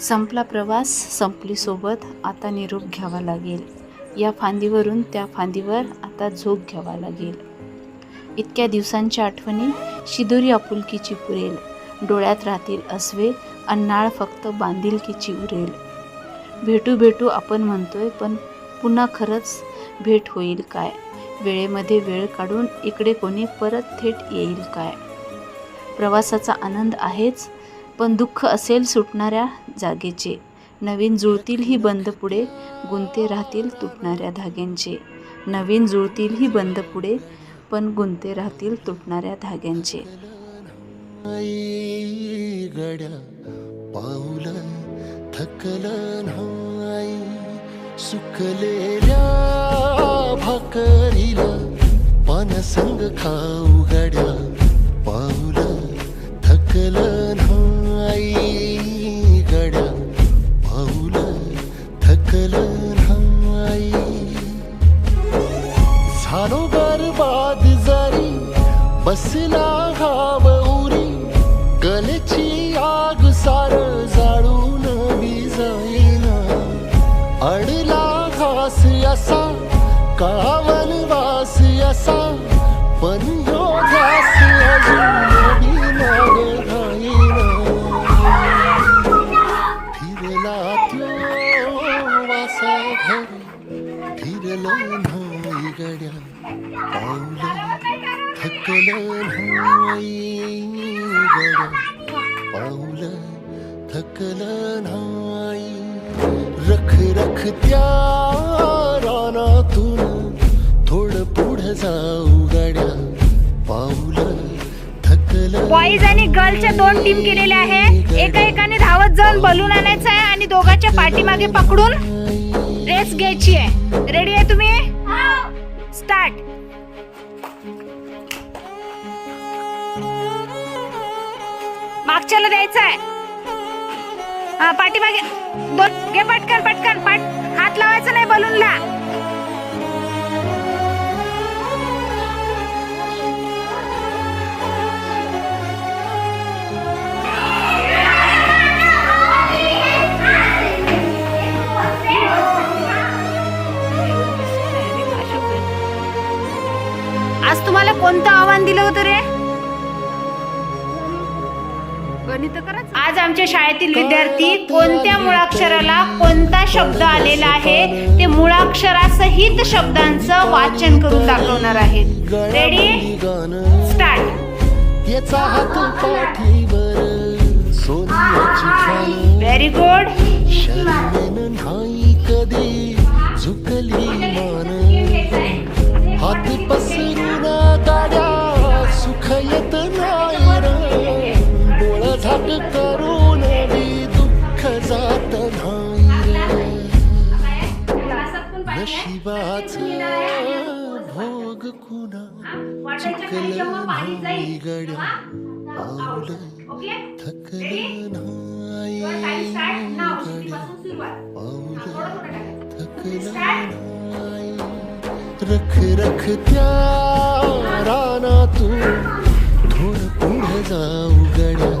संपला प्रवास संपली सोबत आता निरोप घ्यावा लागेल. या फांदीवरून त्या फांदीवर आता झोप घ्यावा लागेल. इतक्या दिवसांच्या आठवणी शिदोरी आपुलकीची पुरेल. डोळ्यात राहतील अस्वे अन्नाळ फक्त बांधिलकीची उरेल. भेटू भेटू आपण म्हणतोय पण पुन्हा खरंच भेट होईल काय? वेळेमध्ये वेळ काढून इकडे कोणी परत थेट येईल काय? प्रवासाचा आनंद आहेच पण दुःख असेल सुटणाऱ्या जागेचे. नवीन जुळतील ही बंद पुढे गुंते राहतील तुटणाऱ्या धाग्यांचे. नवीन जुळतील ही बंद पुढे पण गुंते राहतील तुटणाऱ्या धाग्यांचे. आई गड्या पाऊल सुकलेल्या भाकरीला पानसंग खाऊ गड्या पाऊल थकल बसला हाव उरी गलची आग सार जाळून जाईना अडला घास असा कावन वास असा पण ह्यो घास अजून फिरला त्यो वासा घरी फिरलं नाही गड्या पाऊल थकलं नाही पाऊल थकलं नाही रख रख त्या रानातून थोडं पुढं जाऊ गड्या. पाऊल थकलं बॉईज आणि गर्लच्या दोन टीम केलेल्या आहे एका एकाने धावत जाऊन बलून आणायचं आहे आणि दोघांच्या पाठीमागे पकडून रेस घ्यायची आहे. रेडी आहे तुम्ही? स्टार्ट मागच्याला द्यायचं आहे हा पाठीमागे. दोन घे पटकन पटकन पाठ हात लावायचा नाही बलूनला. आज तुम्हाला कोणतं आव्हान दिलं होतं रे? आज आमच्या शाळेतील विद्यार्थी कोणत्या मुळाक्षराला कोणता शब्द आलेला आहे ते मुळाक्षरासहित शब्दांचं वाचन करून दाखवणार आहेत. रेडी स्टार्ट याचा हात पाठीवर सोन्याची खान व्हेरी गुड डोळ करून बी दुःख जात नाही र. नशिबाच भोग कुणा चुकलं नाही गड पावलं थकलं नाही गड पावलं थकलं नाही. रख रख त्या रानातून थोडं पुढे जाऊ गड्या.